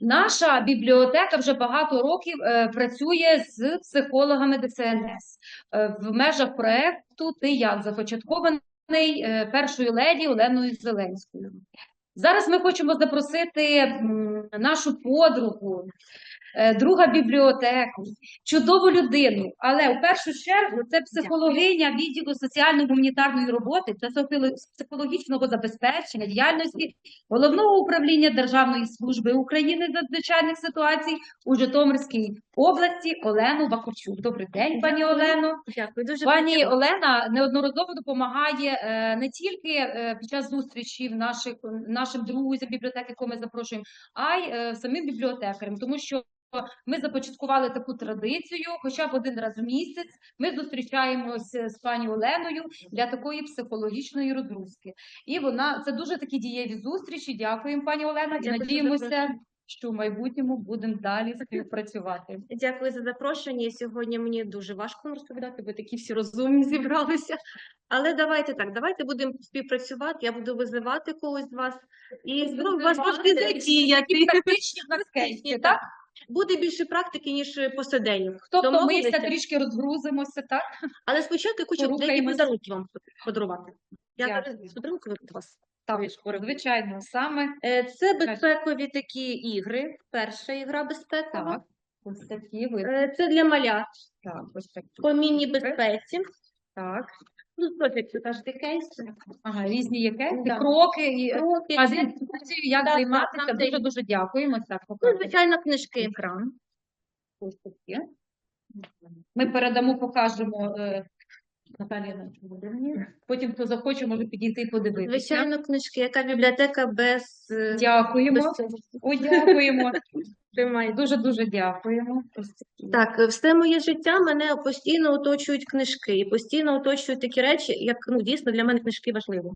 Наша бібліотека вже багато років е, працює з психологами ДСНС е, в межах проекту Ти як започаткований е, першою леді Оленою Зеленською. Зараз ми хочемо запросити нашу подругу, друга бібліотеку, чудову людину. Але в першу чергу це психологиня відділу соціально-гуманітарної роботи та психологічного забезпечення діяльності Головного управління Державної служби України з надзвичайних ситуацій у Житомирській області Олену Бакурчук. Добрий день, пані Олено. Дякую, дуже Пані. Олена неодноразово допомагає е, не тільки е, під час зустрічі наших нашим друзям бібліотеки, яку ми запрошуємо, а й е, самим бібліотекарям, тому що. Ми започаткували таку традицію, хоча б один раз в місяць ми зустрічаємося з пані Оленою для такої психологічної розгрузки. І вона це дуже такі дієві зустрічі. Дякуємо, пані Олена. І надіємося. Що в майбутньому будемо далі співпрацювати. Дякую за запрошення. Сьогодні мені дуже важко розповідати, бо такі всі розумні зібралися. Але давайте так, давайте будемо співпрацювати. Я буду визивати когось з вас і спробую вас трошки задіяти. Практичні в нас кейси, так? Буде більше практики, ніж посиденьок. Тобто ми все трішки розгрузимося, так? Але спочатку я хочу деякі подарунки вам подарувати. Я зараз з подарунками від вас. Вишкори. звичайно, саме Е, Це безпекові такі ігри. Перша ігра безпекова. так. Ось такі ви. Е, Це для малят Так, ось такі. по міні-безпеці. Так. Ну, профік, кажете, кейс. Ага, різні є кейси, Да. кроки і Кроки, а з інструкцією, як так, займатися. дуже-дуже дякуємо. Так, Ну, звичайно, книжки. екран. Ось такі. Ми передамо, покажемо. Наталія нам Володимирівні. Потім, хто захоче, може підійти і подивитися. Звичайно, книжки. Яка бібліотека без, е, Дякуємо. без цього? Дякуємо. Дуже дуже дякуємо. Так, все моє життя мене постійно оточують книжки, і постійно оточують такі речі, як ну дійсно для мене книжки важливі.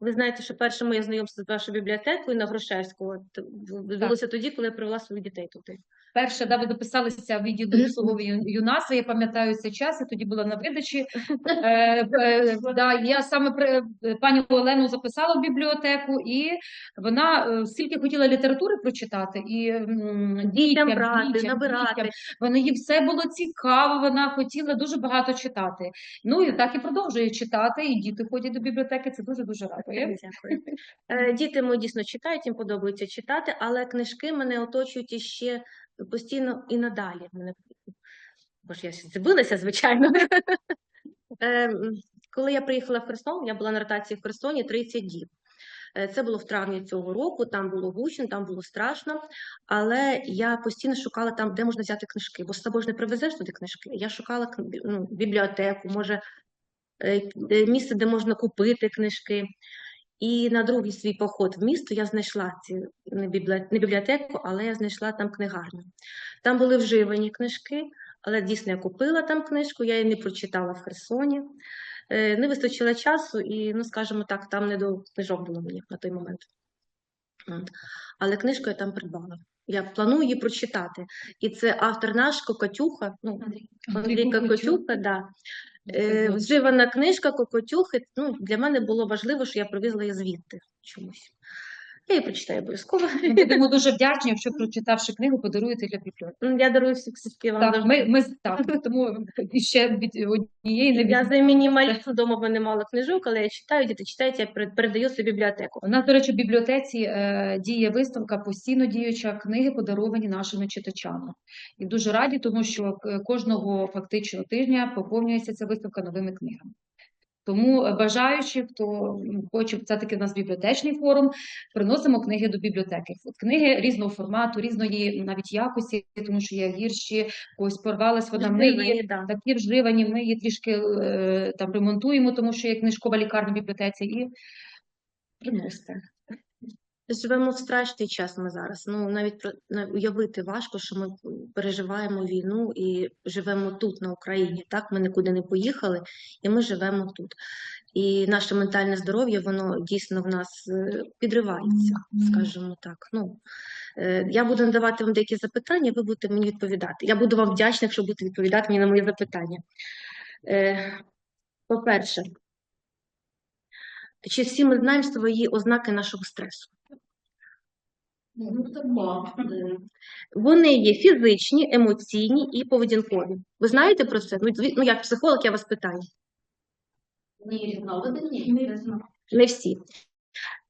Ви знаєте, що перше моє знайомство з вашою бібліотекою на Грушевського от, відбулося тоді, коли я привела своїх дітей туди. Перше, да, ви дописалися в відділ ю- юнацтва, я пам'ятаю цей час, я тоді була на видачі. Е, е, да, я саме при, пані Олену записала в бібліотеку, і вона е, стільки хотіла літератури прочитати, і м, дітям, брати, дітям, набирати. дітям. Вона їй все було цікаво, вона хотіла дуже багато читати. Ну і так і продовжує читати, і діти ходять до бібліотеки, це дуже-дуже радує. Дякую. Е, Діти мої дійсно читають, їм подобається читати, але книжки мене оточують іще постійно і надалі. Бо ж я збилася, звичайно. Ем, Коли я приїхала в Херсон, я була на ротації в Херсоні 30 діб. Е, Це було в травні цього року, там було гучно, там було страшно, але я постійно шукала там, де можна взяти книжки, бо з собою ж не привезеш туди книжки. Я шукала ну, бібліотеку, може, е, місце, де можна купити книжки. І на другий свій поход в місто я знайшла ці не бібліотеку, але я знайшла там книгарню. Там були вживані книжки, але дійсно я купила там книжку, я її не прочитала в Херсоні. Е, Не вистачило часу, і, ну, скажімо так, там не до книжок було мені на той момент. Але книжку я там придбала. Я планую її прочитати. І це автор наш Кокотюха, ну, Андрій Кокотюха, да. Е, Вживана книжка Кокотюхи. Ну, для мене було важливо, що я привезла її звідти чомусь. Я її прочитаю обов'язково. Ми будемо дуже вдячні, якщо прочитавши книгу, подаруєте для бібліотеки. Я дарую всі книжки вам. Так, ми, ми так, тому ще від однієї не Я від... за мінімалістом вдома в мене мало книжок, але я читаю, діти читають, я передаю собі бібліотеку. У нас, до речі, в бібліотеці е, діє виставка постійно діюча книги, подаровані нашими читачами. І дуже раді, тому що е, кожного фактично тижня поповнюється ця виставка новими книгами. Тому е, бажаючи, хто хоче, це таки в нас бібліотечний форум, приносимо книги до бібліотеки. От Книги різного формату, різної навіть якості, тому що є гірші, ось порвалась вона, ми її да. такі вживані, ми її трішки е, там ремонтуємо, тому що є книжкова лікарня в бібліотеці, і приносите. Живемо в страшний час ми зараз. Ну навіть про уявити важко, що ми переживаємо війну і живемо тут, на Україні. Так, ми нікуди не поїхали, і ми живемо тут. І наше ментальне здоров'я, воно дійсно в нас е, підривається, скажімо так. Ну е, я буду надавати вам деякі запитання, ви будете мені відповідати. Я буду вам вдячна, якщо будете відповідати мені на мої запитання. Е, По-перше, чи всі ми знаємо свої ознаки нашого стресу? Вони є фізичні, емоційні і поведінкові. Ви знаєте про це? Ну, зві- ну як психолог, я вас питаю. Не всі.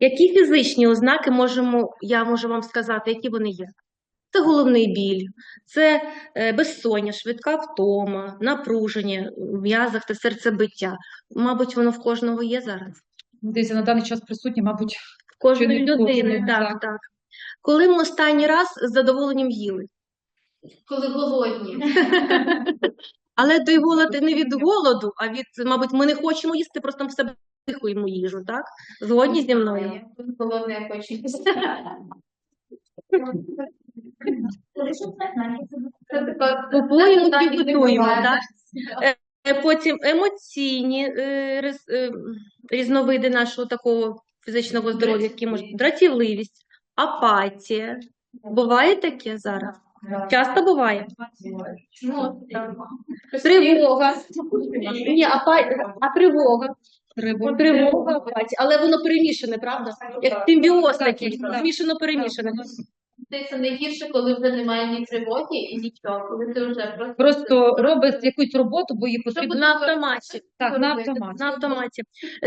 Які фізичні ознаки можемо, я можу вам сказати, які вони є? Це головний біль, це е, безсоння, швидка втома, напруження в м'язах та серцебиття. Мабуть, воно в кожного є зараз. Десь на даний час присутні, мабуть, В кожної Чи не в людини, так, так. Коли ми останній раз з задоволенням їли? Коли голодні. Але той голод не від голоду, а від, мабуть, ми не хочемо їсти, просто в себе дихаємо їжу, так? Згодні зі мною? Я хочу їсти. Купуємо, і буває, так? Е, Потім емоційні е, е, різновиди нашого такого фізичного здоров'я, які можуть дратівливість, апатія. Буває таке зараз? Часто буває. Тривога. Ні, апа- а тривога. треба. Тривога, апатія. Але воно перемішане, правда? Як симбіоз Так, такий, так. змішано перемішане. Це найгірше, коли вже немає ні тривоги і нічого, коли ти вже просто Просто робить якусь роботу, бо Щоб потрібно. На автоматі. Так, на автоматі. На автоматі.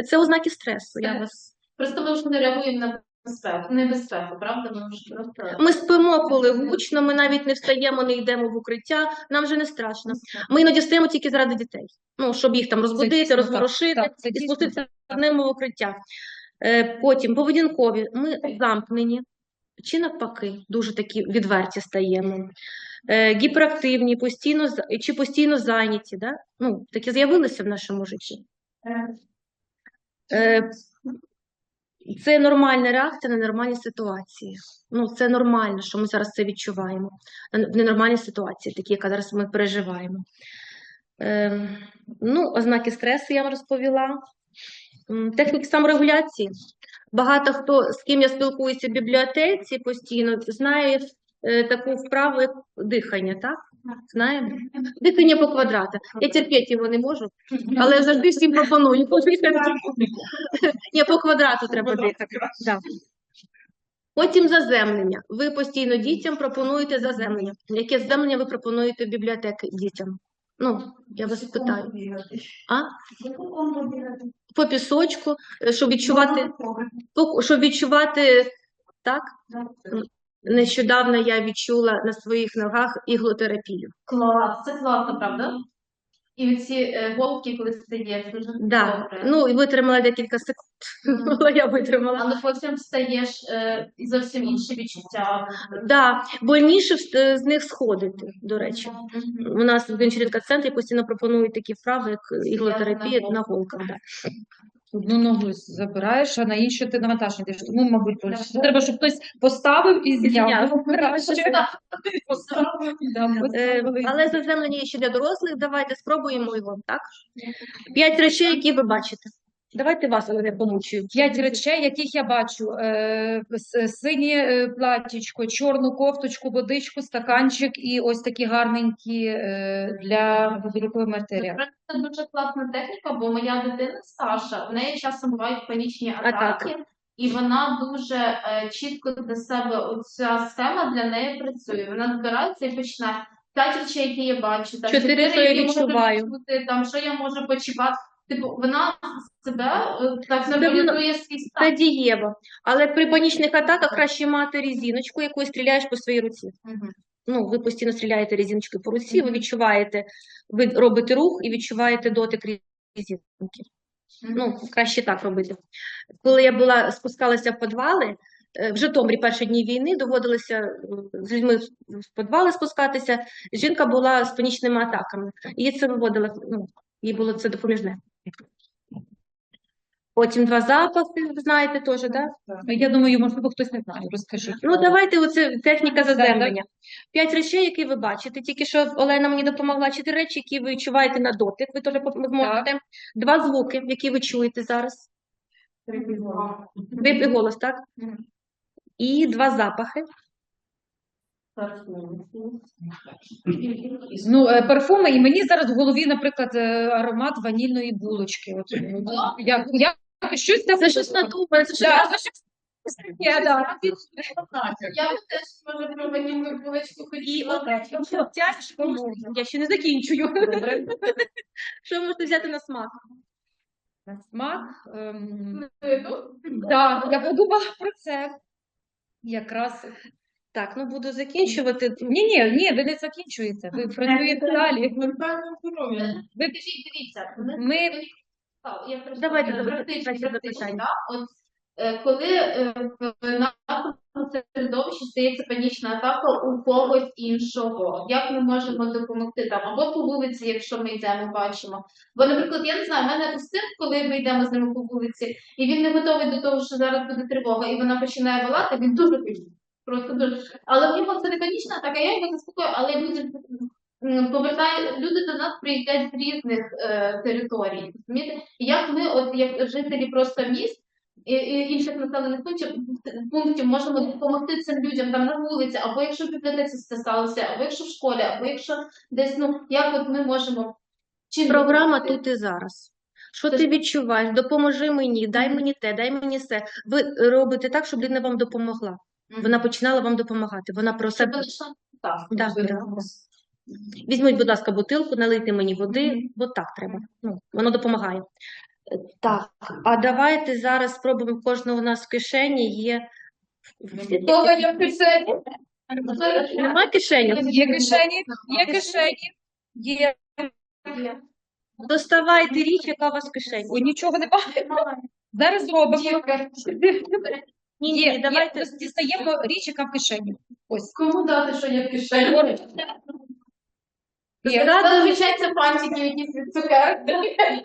Це ознаки стресу. Я вас Просто ми вже не реагуємо на безпеку, небезпеку, правда? Ми вже просто Ми спимо, коли гучно, ми навіть не встаємо, не йдемо в укриття, нам вже не страшно. Ми іноді встаємо тільки заради дітей. Ну, щоб їх там розбудити, розворушити Так, і спуститися з ними в укриття. Е, Потім поведінкові. Ми замкнені, чи навпаки, дуже такі відверті стаємо. Е, Гіперактивні, постійно, за- чи постійно зайняті. Да? Ну, такі з'явилися в нашому житті. Е, Це нормальна реакція на нормальні ситуації. Ну, це нормально, що ми зараз це відчуваємо. В ненормальній ситуації, такі, яка зараз ми переживаємо. Е, ну, ознаки стресу я вам розповіла. Техніки саморегуляції. Багато хто, з ким я спілкуюся в бібліотеці постійно, знає таку вправу, як дихання, так? Знаємо? Дихання по квадрату. Я терпіти його не можу, але завжди всім пропоную. Ні, по квадрату треба дихати. Да. Потім заземлення. Ви постійно дітям пропонуєте заземлення. Яке заземлення ви пропонуєте в бібліотеки дітям? Ну, я вас питаю. А? По пісочку, е, щоб відчувати, щоб відчувати так? Нещодавно я відчула на своїх ногах іглотерапію. клас, це класно, правда? І ці е, голки, коли стаєш, дуже Да. добре. Ну, і витримала декілька секунд, але я витримала. Але потім стаєш е, і зовсім інші відчуття. Да, больніше вс- з них сходити, до речі. Мгм. У нас в Гончарівка центрі постійно пропонують такі вправи, як іглотерапія на на голках. Да. Одну ногу забираєш, а на іншу ти навантаження даєш. Тому, мабуть, більше. треба, щоб хтось поставив і зняв. Да, Е, але заземлення ще для дорослих. Давайте спробуємо його, так? П'ять речей, які ви бачите. Давайте вас, але не помучую. П'ять речей, яких я бачу: е, синє е, платічко, чорну кофточку, водичку, стаканчик і ось такі гарненькі е, для будинкової матеріали. Це дуже класна техніка, бо моя дитина Саша, в неї часом бувають панічні Атаки. атаки, і вона дуже е, чітко для себе оця схема для неї працює. Вона збирається і починає п'ять речей, які я бачу, там Чотири, що я які можу відчуваю. відчути, там що я можу почувати. Типу, вона себе е, так Це воно- символізує свій Це стан. дієво. Але при панічних атаках краще мати резиночку, якою стріляєш по своїй руці. Мгм. Ну, ви постійно стріляєте резиночкою по руці, ви відчуваєте, ви робите рух і відчуваєте дотик резинки. Ну, краще так робити. Коли я була спускалася в підвали, е, в Житомирі перші дні війни доводилося е, з людьми в підвали спускатися. Жінка була з панічними атаками. Її це виводило, ну, їй було це допоміжне. Потім два запахи, ви знаєте теж, так? Да? Я думаю, можливо, хтось не знає. Розкажіть. Ну, давайте оце техніка заземлення. П'ять речей, які ви бачите. Тільки що Олена мені допомогла. Чотири речі, які ви відчуваєте на дотик. Ви теж можете. Два звуки, які ви чуєте зараз. Вип і голос, так? І два запахи. Ну, е, парфуми, і мені зараз в голові, наприклад, е, аромат ванільної булочки. От, е, як, як, щось таке. Це щось надумане, це щось Да, це щось Я, да. Я теж може про ванільну булочку хотіла. тяжко можна. Я ще не закінчую. Що ви можете взяти на смак? На смак. ем, Ну, Да, я подумала про це. Якраз. Так, ну буду закінчувати. Ні, ні, ні, ви не закінчуєте. Ви працюєте далі. Ви кажіть, дивіться, Ми я просто Давайте, е, давайте, практично, давайте практично, запитання. да. От, е, коли е, в нашому середовищі стається панічна атака у когось іншого, як ми можемо допомогти там або по вулиці, якщо ми йдемо, бачимо. Бо, наприклад, я не знаю, в мене син, коли ми йдемо з ними по вулиці, і він не готовий до того, що зараз буде тривога, і вона починає волати, він дуже пильний. Просто дуже. Але в нього це не панічна атака, я його заспокою, але люди повертає, люди до нас приїздять з різних е, територій. Розумієте? Як ми, от як жителі просто міст і, і інших населених пунктів, пунктів можемо допомогти цим людям там на вулиці, або якщо в бібліотеці це сталося, або якщо в школі, або якщо десь, ну як от ми можемо чим Програма допомогти? тут і зараз. Що ти відчуваєш? Допоможи мені, дай мені те, дай мені все. Ви робите так, щоб людина вам допомогла. Вона починала вам допомагати. Вона про себе. так. Да. Візьміть, будь ласка, бутилку, налийте мені води, бо так треба. Ну, воно допомагає. Е, Так, а давайте зараз спробуємо кожного у нас в кишені є. Кого є в кишені? Немає кишені? є кишені, є кишені, є. Доставайте річ, яка у вас в кишені. Ой, нічого не бачимо. Зараз зробимо. Ні, ні, давайте. є, дістаємо річ, яка в кишені. Ось. Кому дати, що є в кишені? Зазвичай це пантики якісь від цукерок.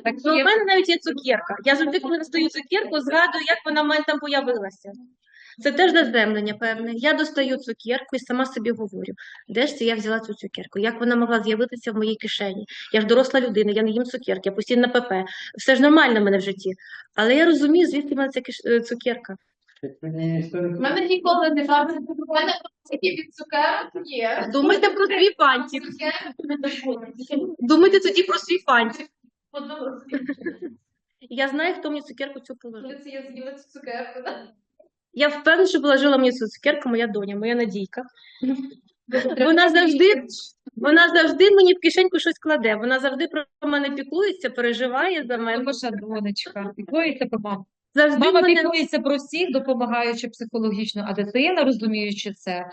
Так, Ну, є. мене навіть є цукерка. Я завжди, коли достаю цукерку, згадую, як вона в мене там появилася. Це теж заземлення певне. Я достаю цукерку і сама собі говорю, де ж це я взяла цю цукерку? Як вона могла з'явитися в моїй кишені? Я ж доросла людина, я не їм цукерки, я постійно на ПП. Все ж нормально в мене в житті. Але я розумію, звідки в мене ця киш- е, цукерка. У мене ніколи не бачить. У мене тільки від цукерок є. Думайте про свій фантик. Думайте тоді про свій фантик. Я знаю, хто мені цукерку цю положив. це я з'їла цю цукерку. да. Я впевнена, що положила мені цю цукерку моя доня, моя Надійка. Вона завжди, вона завжди мені в кишеньку щось кладе. Вона завжди про мене піклується, переживає за мене. Ваша донечка. Піклується про маму. Завжди Мама мене піклується про всіх, допомагаючи психологічно, а дитина, розуміючи це,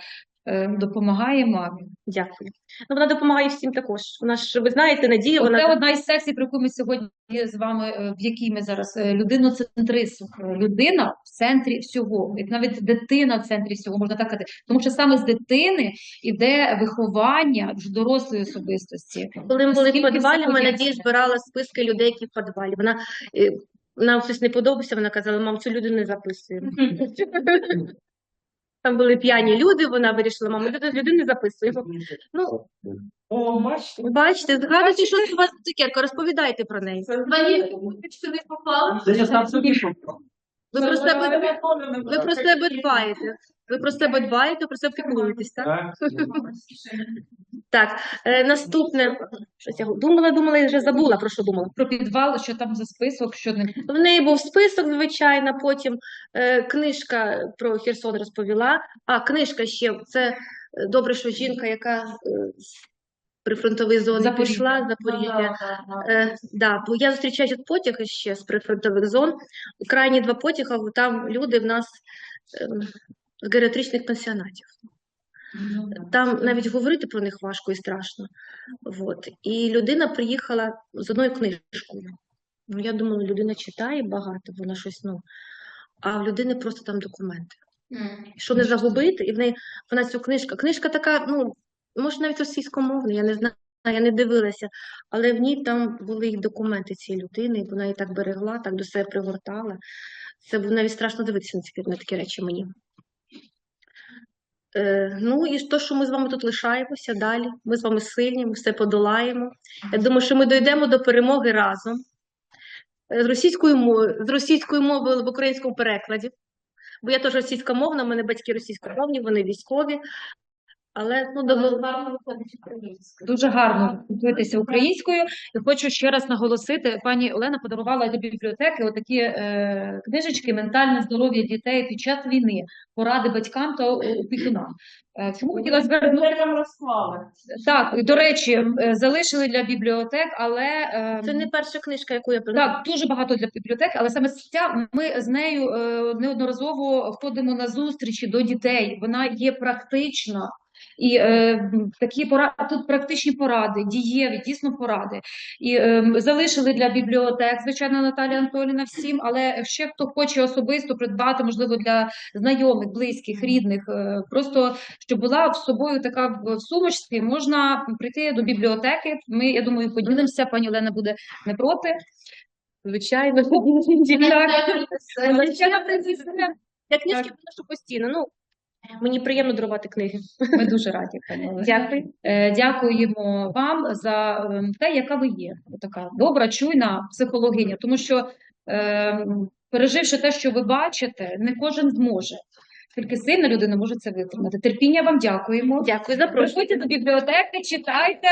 е, допомагає мамі. дякую. Ну вона допомагає всім також. Вона ж ви знаєте, Надія, Це одна із секцій, про яку ми сьогодні з вами, е, в якій ми зараз е, людиноцентризм. Людина в центрі всього, як навіть дитина в центрі всього, можна так казати. Тому що саме з дитини йде виховання вже дорослої особистості. коли ми були в підвалі, ми? Надія збирала списки людей, які в підвалі. Вона нам щось не подобається. Вона казала, мам, цю людину не записуємо. Там були п'яні люди. Вона вирішила, мам, ми людину не записуємо. Ну О, бачите. бачите, згадуйте, що це у вас цукерка, розповідайте про неї. Ванільку сюди попала. Це я сам собі шукав. Ви про себе ви про себе дбаєте. Ви про себе дбаєте, про себе піклуєтесь, так? Так? Е, наступне. Щось я думала, думала і вже забула, про що думала. Про підвал, що там за список, що не В неї був список, звичайно, потім е, книжка про Херсон розповіла. А книжка ще це е, добре, що жінка, яка з прифронтової зони Запоріжжя. пішла, Запоріжжя. Е, да, бо я зустрічаю тут потяги ще з прифронтових зон. Крайні два потяги, там люди в нас е, з геріатричних пансіонатів. Там навіть говорити про них важко і страшно. Вот. І людина приїхала з одною книжкою. Ну, я думала, людина читає багато, вона щось, ну, а в людини просто там документи. М. Що не загубити, і в неї вона цю книжка. Книжка така, ну, може, навіть російськомовна, я не знаю, я не дивилася, але в ній там були і документи цієї людини, і вона її так берегла, так до себе пригортала. Це було навіть страшно дивитися на ці на такі речі мені. Е, ну і то, що ми з вами тут лишаємося далі. Ми з вами сильні, ми все подолаємо. Я думаю, що ми дійдемо до перемоги разом. Е, З російською мовою, з російською мовою в українському перекладі. Бо я теж російськомовна, в мене батьки російськомовні, вони військові. Але ну, українською. Дуже гарно спілкуєтеся українською. І хочу ще раз наголосити, пані Олена подарувала до бібліотеки отакі е, книжечки «Ментальне здоров'я дітей під час війни, поради батькам та опікунам. Е, Чому хотіла звернути? Так, до речі, е, залишили для бібліотек, але е, це не перша книжка, яку я придбала. так, дуже багато для бібліотек, але саме ця ми з нею е, неодноразово ходимо на зустрічі до дітей. Вона є практична. І е, такі поради, тут практичні поради, дієві, дійсно поради. І е, залишили для бібліотек, звичайно, Наталія Анатоліна всім, але ще хто хоче особисто придбати, можливо, для знайомих, близьких, рідних, е, просто щоб була з собою така в сумочці, можна прийти до бібліотеки. Ми, я думаю, поділимося. Пані Олена буде не проти. Звичайно. Так. Ще на принципі, Я постійно. Ну, мені приємно дарувати книги. Ми дуже раді, Дякую. Е, Дякуємо вам за ем, те, яка ви є. Така добра, чуйна психологиня, тому що ем, переживши те, що ви бачите, не кожен зможе. Тільки сильна людина може це витримати. Терпіння вам дякуємо. Дякую за запрошення. До бібліотеки, читайте.